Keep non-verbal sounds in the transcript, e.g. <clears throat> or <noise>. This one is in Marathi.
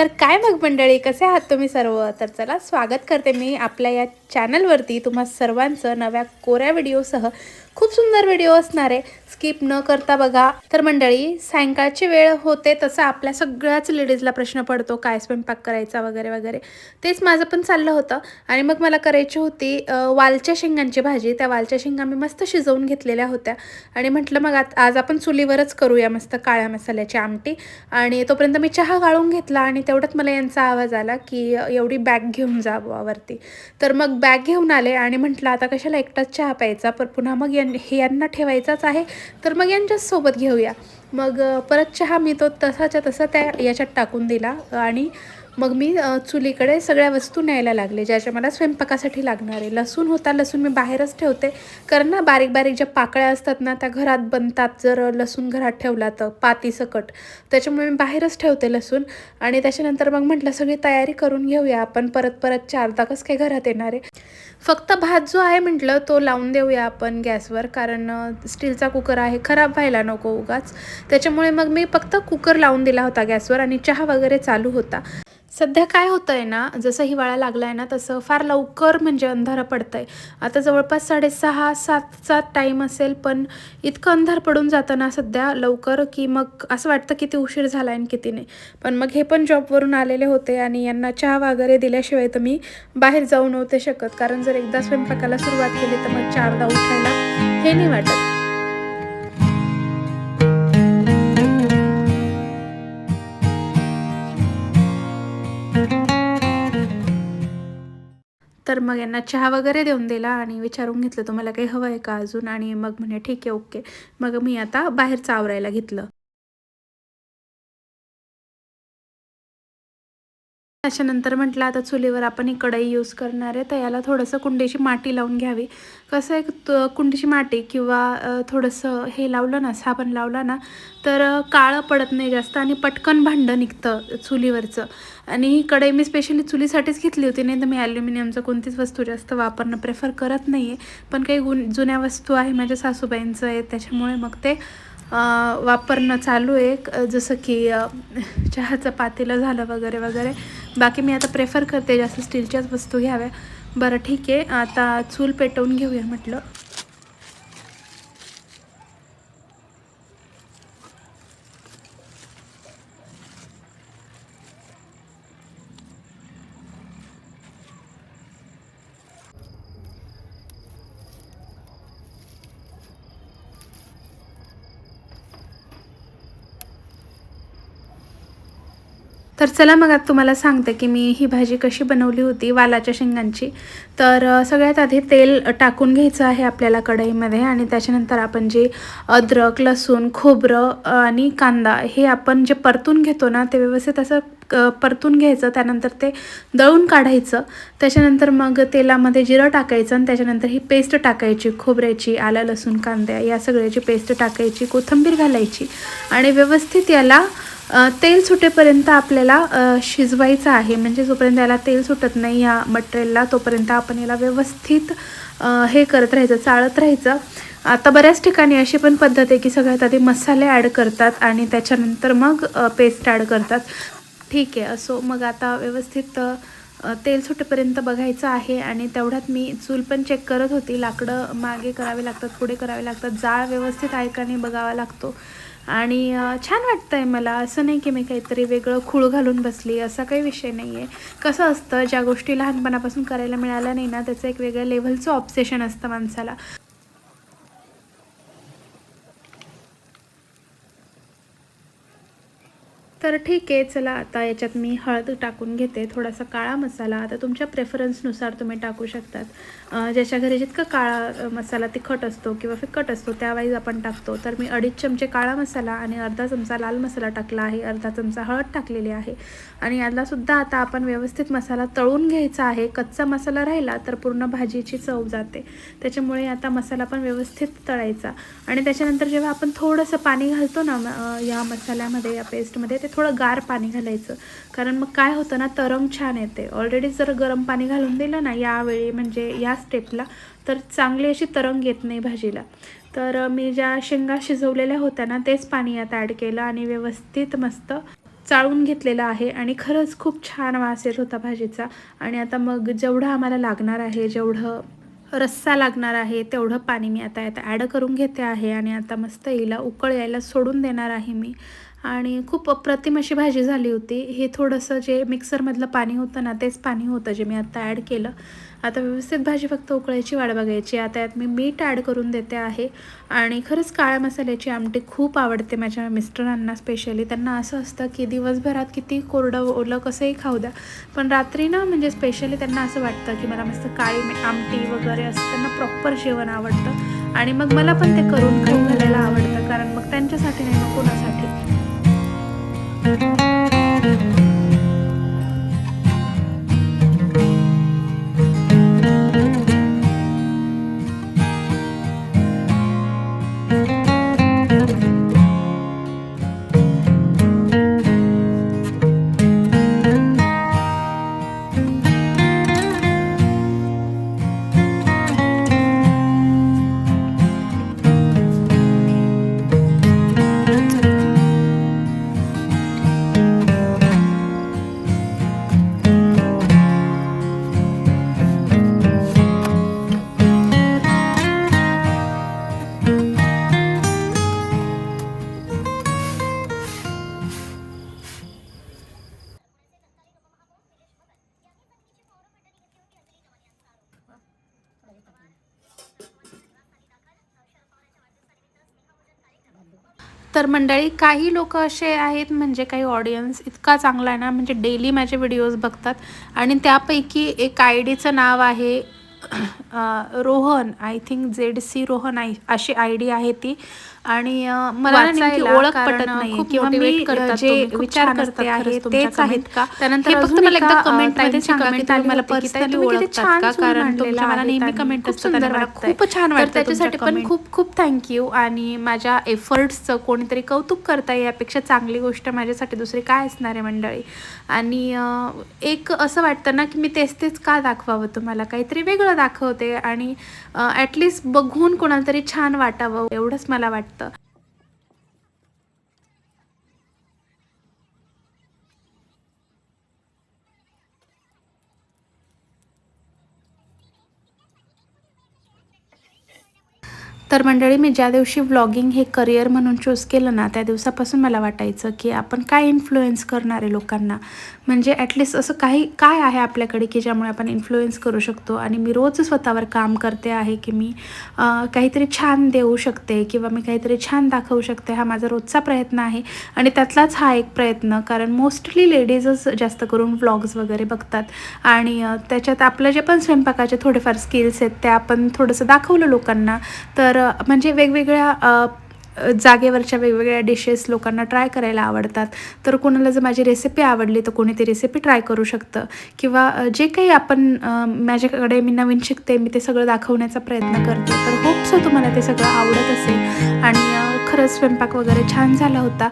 तर काय मग मंडळी कसे आहात तुम्ही सर्व? तर चला स्वागत करते मी आपल्या या चॅनलवरती तुम्हा सर्वांचं नव्या कोऱ्या व्हिडिओसह खूप सुंदर व्हिडिओ असणार आहे. स्किप न करता बघा. तर मंडळी सायंकाळची वेळ होते तसं आपल्या सगळ्याच लेडीजला प्रश्न पडतो काय स्वयंपाक करायचा वगैरे वगैरे. तेच माझं पण चाललं होतं. आणि मग मला करायची होती वालच्या शेंगांची भाजी. त्या वालच्या शेंगा मी मस्त शिजवून घेतलेल्या होत्या. आणि म्हटलं मग आज आपण चुलीवरच करूया मस्त काळ्या मसाल्याची आमटी. आणि तोपर्यंत मी चहा गाळून घेतला आणि तेवढ्यात मला यांचा आवाज आला की एवढी बॅग घेऊन जा वरती तर मग बॅग घेऊन आले आणि म्हटलं आता कशाला एकटाच चहा प्यायचा? पण पुन्हा मग यां हे यांना ठेवायचाच आहे. तर मग यांच्याच सोबत घेऊया. मग परत चहा मी तो तसाच्या तसा त्या याच्यात टाकून दिला. आणि मग मी चुलीकडे सगळ्या वस्तू न्यायला लागले ज्याच्या मला स्वयंपाकासाठी लागणार आहे. लसूण होता लसूण मी बाहेरच ठेवते. कारण ना बारीक बारीक ज्या पाकळ्या असतात ना त्या घरात बनतात. जर लसूण घरात ठेवला तर पाती सकट. त्याच्यामुळे मी बाहेरच ठेवते लसूण. आणि त्याच्यानंतर मग म्हटलं सगळी तयारी करून घेऊया. आपण परत परत चार कसं काय घरात येणार आहे? फक्त भात जो आहे म्हटलं तो लावून देऊया आपण गॅसवर. कारण स्टीलचा कुकर आहे खराब व्हायला नको उगाच. त्याच्यामुळे मग मी फक्त कुकर लावून दिला होता गॅसवर आणि चहा वगैरे चालू होता. सध्या काय होतं आहे ना जसं हिवाळा लागला आहे ना तसं फार लवकर म्हणजे अंधार पडतं आहे आता जवळपास साडेसहा सातचा टाईम असेल पण इतकं अंधार पडून जातं ना सध्या लवकर की मग असं वाटतं किती उशीर झाला आहे आणि किती नाही. पण मग हे पण जॉबवरून आलेले होते आणि यांना चहा वगैरे दिल्याशिवाय तर मी बाहेर जाऊ नव्हते शकत. कारण जर एकदा स्वयंपाकाला सुरुवात केली तर मग चारदा उठायला हे नाही वाटत. तर मग यांना चहा वगैरे देऊन दिला आणि विचारून घेतलं तुम्हाला काही हवं आहे का अजून? आणि मग म्हणे ठीक आहे ओके. मग मी आता बाहेर चावरायला घेतलं. त्याच्यानंतर म्हटलं आता चुलीवर आपण ही कढई यूज करणार आहे तर याला थोडंसं कुंडीची माती लावून घ्यावी. कसं आहे त- कुंडीची माती किंवा थोडंसं हे लावलं ना साबण लावला ना तर काळं पडत नाही जास्त आणि पटकन भांडं निघतं चुलीवरचं. आणि ही कढई मी स्पेशली चुलीसाठीच घेतली होती नाही तर मी ॲल्युमिनियमचं कोणतीच वस्तू जास्त वापरणं प्रेफर करत नाही आहे पण काही गुन जुन्या वस्तू आहे माझ्या सासूबाईंचं आहे त्याच्यामुळे मग ते वापरणं चालू आहे. जसं की चहाचं पातेलं झालं वगैरे वगैरे. बाकी मी आता प्रेफर करते जास्त स्टीलच्याच वस्तू घ्याव्या. बरं ठीक आहे. आता चूल पेटवून घेऊया म्हटलं. तर चला मग आता तुम्हाला सांगते की मी ही भाजी कशी बनवली होती वालाच्या शेंगांची. तर सगळ्यात आधी तेल टाकून घ्यायचं आहे आपल्याला कढईमध्ये आणि त्याच्यानंतर आपण जे अद्रक लसूण खोबरं आणि कांदा हे आपण जे परतून घेतो ना ते व्यवस्थित असं क- परतून घ्यायचं. त्यानंतर ते दळून काढायचं. त्याच्यानंतर मग तेलामध्ये जिरं टाकायचं आणि त्याच्यानंतर ही पेस्ट टाकायची खोबऱ्याची आलं लसूण कांद्या या सगळ्याची पेस्ट टाकायची कोथिंबीर घालायची आणि व्यवस्थित याला तेल सुटेपर्यंत आपल्याला शिजवायचं आहे. म्हणजे जोपर्यंत याला तेल सुटत नाही या मटेरियलला तोपर्यंत आपण याला व्यवस्थित हे करत राहायचं चाळत राहायचं. आता बऱ्याच ठिकाणी अशी पण पद्धत आहे की सगळ्यात आधी मसाले ॲड करतात आणि त्याच्यानंतर मग पेस्ट ॲड करतात. ठीक आहे असो मग आता व्यवस्थित तेल सुटेपर्यंत बघायचं आहे आणि तेवढ्यात मी चूल पण चेक करत होती. लाकडं मागे करावे लागतात पुढे करावे लागतात. जाळ व्यवस्थित आहे का नाही बघावा लागतो. आणि छान वाटतं आहे मला. असं नाही की मी काहीतरी वेगळं खूळ घालून बसली. असा काही विषय नाही आहे कसं असतं ज्या गोष्टी लहानपणापासून करायला मिळाल्या नाही ना त्याचं एक वेगळ्या लेव्हलचं ऑब्सेशन असतं माणसाला. तर ठीक आहे चला आता याच्यात मी हळद टाकून घेते. थोडासा काळा मसाला. आता तुमच्या प्रेफरन्सनुसार तुम्ही टाकू शकतात. ज्याच्या घरी जितकं काळा मसाला तिखट असतो किंवा फिकट असतो त्यावाईज आपण टाकतो. तर मी अडीच चमचे काळा मसाला आणि अर्धा चमचा लाल मसाला टाकला आहे. अर्धा चमचा हळद टाकलेली आहे. आणि यालासुद्धा आता आपण व्यवस्थित मसाला तळून घ्यायचा आहे. कच्चा मसाला राहिला तर पूर्ण भाजीची चव जाते. त्याच्यामुळे आता मसाला पण व्यवस्थित तळायचा. आणि त्याच्यानंतर जेव्हा आपण थोडंसं पाणी घालतो ना या मसाल्यामध्ये या पेस्टमध्ये ते थोडं गार पाणी घालायचं. कारण मग काय होतं ना तरंग छान येते. ऑलरेडी जर गरम पाणी घालून दिलं ना यावेळी म्हणजे या स्टेपला तर चांगली अशी तरंग येत नाही भाजीला. तर मी ज्या शेंगा शिजवलेल्या होत्या ना तेच पाणी यात ॲड केलं आणि व्यवस्थित मस्त चाळून घेतलेला आहे आणि खरंच खूप छान वास येत होता भाजीचा. आणि आता मग जेवढं आम्हाला लागणार आहे जेवढं रस्सा लागणार आहे तेवढं पाणी मी आता आता ॲड करून घेते आहे आणि आता मस्त हिला उकळ यायला सोडून देणार आहे मी. आणि खूप अप्रतिम अशी भाजी झाली होती. हे थोडंसं जे मिक्सरमधलं पाणी होतं ना तेच पाणी होतं जे मी आता ॲड केलं. आता व्यवस्थित भाजी फक्त उकळायची वाट बघायची. आता यात मी मीठ ॲड करून देते आहे. आणि खरंच काळ्या मसाल्याची आमटी खूप आवडते माझ्या मिस्टरांना स्पेशली त्यांना असं असतं की दिवसभरात किती कोरडं ओलं कसंही खाऊ द्या. पण रात्री ना म्हणजे स्पेशली त्यांना असं वाटतं की मला मस्त काळी आमटी वगैरे असं त्यांना प्रॉपर जेवण आवडतं. आणि मग मला पण ते करून खाऊ घालायला आवडतं. कारण मग त्यांच्यासाठी नाही मग कोणासाठी? तर मंडळी काही लोक असे आहेत म्हणजे काही ऑडियन्स इतका चांगला आहे ना म्हणजे डेली माझे व्हिडिओज बघतात. आणि त्यापैकी एक आय डीचं नाव आहे <clears throat> Rohan. I think Z C Rohan I अशी आय डी आहे ती. आणि मला नेमकी ओळख पटत नाही किंवा मी जे तुम्ही, विचार करते आहे तेच आहेत का? त्यानंतर हे फक्त मला एका, एकदा कमेंटमध्ये सांगा की आली मला पर्सनली तुम्ही ओळखतात का? कारण तुमच्या मला नेहमी कमेंट खूप असतात आणि मला. खूप छान वाटतं त्याच्यासाठी पण. खूप खूप थँक्यू आणि माझ्या एफर्ट्सचं कोणीतरी कौतुक करता यापेक्षा चांगली गोष्ट माझ्यासाठी दुसरी काय असणार आहे मंडळी? आणि एक असं वाटतं ना की मी तेच तेच का दाखवावं तुम्हाला? काहीतरी वेगळं दाखवते आणि ॲटलिस्ट बघून कोणाला तरी छान वाटावं. एवढंच मला वाटतं. 같다. तर मंडळी मी ज्या दिवशी व्लॉगिंग हे करिअर म्हणून चूज केलं ना त्या दिवसापासून मला वाटायचं की आपण काय इन्फ्लुएन्स करणारे लोकांना? म्हणजे ॲटलिस्ट असं काही काय आहे आपल्याकडे की ज्यामुळे आपण इन्फ्लुएन्स करू शकतो? आणि मी रोज स्वतःवर काम करते आहे की मी काहीतरी छान देऊ शकते किंवा मी काहीतरी छान दाखवू शकते हा माझा रोजचा प्रयत्न आहे. आणि त्यातलाच हा एक प्रयत्न कारण मोस्टली लेडीजच जास्त करून व्लॉग्स वगैरे बघतात. आणि त्याच्यात आपलं जे पण स्वयंपाकाचे थोडेफार स्किल्स आहेत ते आपण थोडंसं दाखवलं लोकांना तर म्हणजे वेगवेगळ्या जागेवरच्या वेगवेगळ्या डिशेस लोकांना ट्राय करायला आवडतात. तर कोणाला जर माझी रेसिपी आवडली तर कोणी ती रेसिपी ट्राय करू शकतं. किंवा जे काही आपण माझ्याकडे मी नवीन शिकते मी ते सगळं दाखवण्याचा प्रयत्न करते तर होप सो तुम्हाला ते सगळं आवडत असेल. आणि खरंच स्वयंपाक वगैरे छान झाला होता.